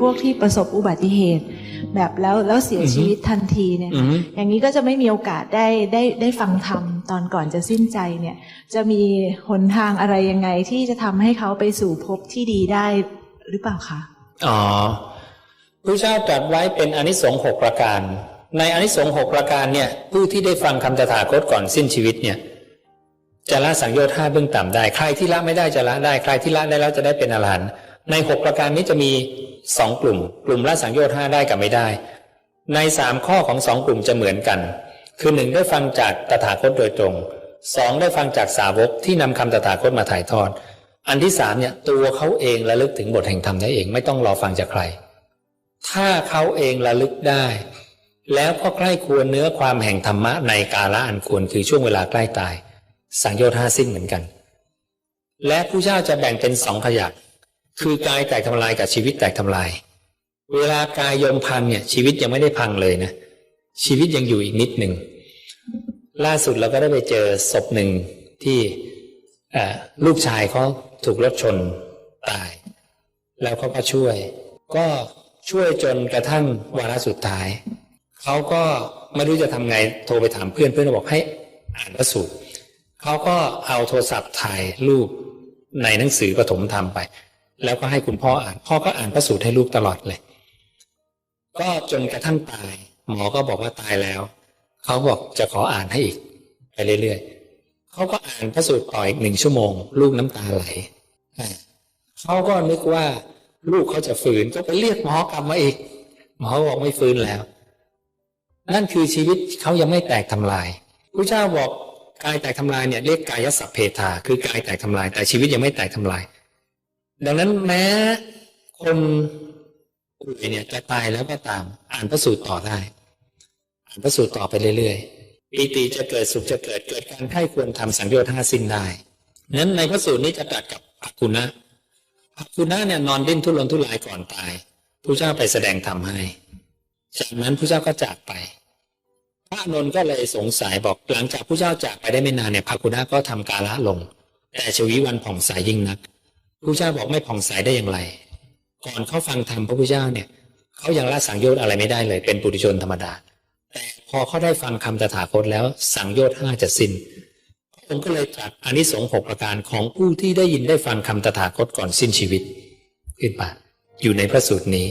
พวกที่ประสบอุบัติเหตุ แบบแล้วแล้วเสียอือฮึชีวิตทันทีเนี่ยอืมอย่างนี้ก็จะไม่มีโอกาสได้ได้ได้ฟังธรรมตอนก่อนจะสิ้นใจเนี่ย จะมีหนทางอะไรยังไงที่จะทำให้เขาไปสู่ภพที่ดีได้หรือเปล่าคะอ๋อพระเจ้าตรัสไว้เป็นอนิสงส์หกประการ ในอนิสงส์หกประการเนี่ยผู้ที่ได้ฟังคำตถาคตก่อนสิ้นชีวิตเนี่ยจะละสังโยชน์ห้าเบื้องต่ำได้ ใครที่ละไม่ได้จะละได้ ใครที่ละได้แล้วจะได้เป็นอรหันต์ ในหกประการนี้จะมีสองกลุ่ม กลุ่มละสังโยชน์ห้าได้กับไม่ได้ ในสามข้อของสองกลุ่มจะเหมือนกัน คือหนึ่งได้ฟังจากตถาคตโดยตรงสองได้ฟังจากสาวกที่นำคำตถาคตมาถ่ายทอด อันที่สามเนี่ยตัวเขาเองระลึกถึงบทแห่งธรรมได้เองไม่ต้องรอฟังจากใคร ถ้าเขาเองระลึกได้ แล้วก็ใกล้ควรเนื้อความแห่งธรรมะในกาละอันควรคือช่วงเวลาใกล้ตาย สังโยชน์ห้าสิ้นเหมือนกัน และผู้เจ้าจะแบ่งเป็นสองขยัก คือกายแตกทำลายกับชีวิตแตกทำลาย เวลากายยมพังเนี่ย ชีวิตยังไม่ได้พังเลยนะชีวิตยังอยู่อีกนิดหนึ่งล่าสุดเราก็ได้ไปเจอศพหนึ่งที่ลูกชายเขาถูกรถชนตาย แล้วเขาก็ช่วย ก็ช่วยจนกระทั่งวาระสุดท้ายเขาก็ไม่รู้จะทำไงโทรไปถามเพื่อนเพื่อนบอกให้อ่านพระสูตรเขาก็เอาโทรศัพท์ถ่ายรูปในหนังสือปฐมธรรมไป แล้วก็ให้คุณพ่ออ่าน พ่อก็อ่านพระสูตรให้ลูกตลอดเลย ก็จนกระทั่งตาย หมอก็บอกว่าตายแล้ว เขาบอกจะขออ่านให้อีก ไปเรื่อยๆเขาก็อ่านพระสูตรต่ออีกหนึ่งชั่วโมง ลูกน้ำตาไหลเขาก็นึกว่าลูกเขาจะฝืนก็ไปเรียกหมอกลับมาอีก หมอบอกไม่ฟื้นแล้ว นั่นคือชีวิตเขายังไม่แตกทำลายพระเจ้าบอกกายแตกทำลายเนี่ยเรียกกายสัพเพทาคือกายแตกทำลาย แต่ชีวิตยังไม่แตกทำลาย ดังนั้นแม้คนป่วยเนี่ยจะตายแล้วก็ตาม อ่านพระสูตรต่อได้ อ่านพระสูตรต่อไปเรื่อยๆปีติจะเกิดสุขจะเกิดเกิดการไข้ควรทำสังโยชน์ห้าสิ้นได้นั้นในพระสูตรนี้จะตัดกับปักกุณะปักกุณะเนี่ยนอนดิ้นทุรนทุรายก่อนตายพระเจ้าไปแสดงธรรมให้ จากนั้นพระเจ้าก็จากไป พระอนนท์ก็เลยสงสัยบอกหลังจากพระเจ้าจากไปได้ไม่นานเนี่ยภากุณะก็ทำกาละลง แต่ชวีวันผ่องใสยิ่งนัก พระเจ้าบอกไม่ผ่องใสได้อย่างไร ก่อนเขาฟังธรรมพระพุทธเจ้าเนี่ยเขายังละสังโยชน์อะไรไม่ได้เลย เป็นปุถุชนธรรมดา แต่พอเขาได้ฟังคำตถาคตแล้วสังโยชน์ห้าจะสิ้นพระองค์ก็เลยตรัสอานิสงส์หกประการของผู้ที่ได้ยินได้ฟังคำตถาคตก่อนสิ้นชีวิต ขึ้นมาอยู่ในพระสูตรนี้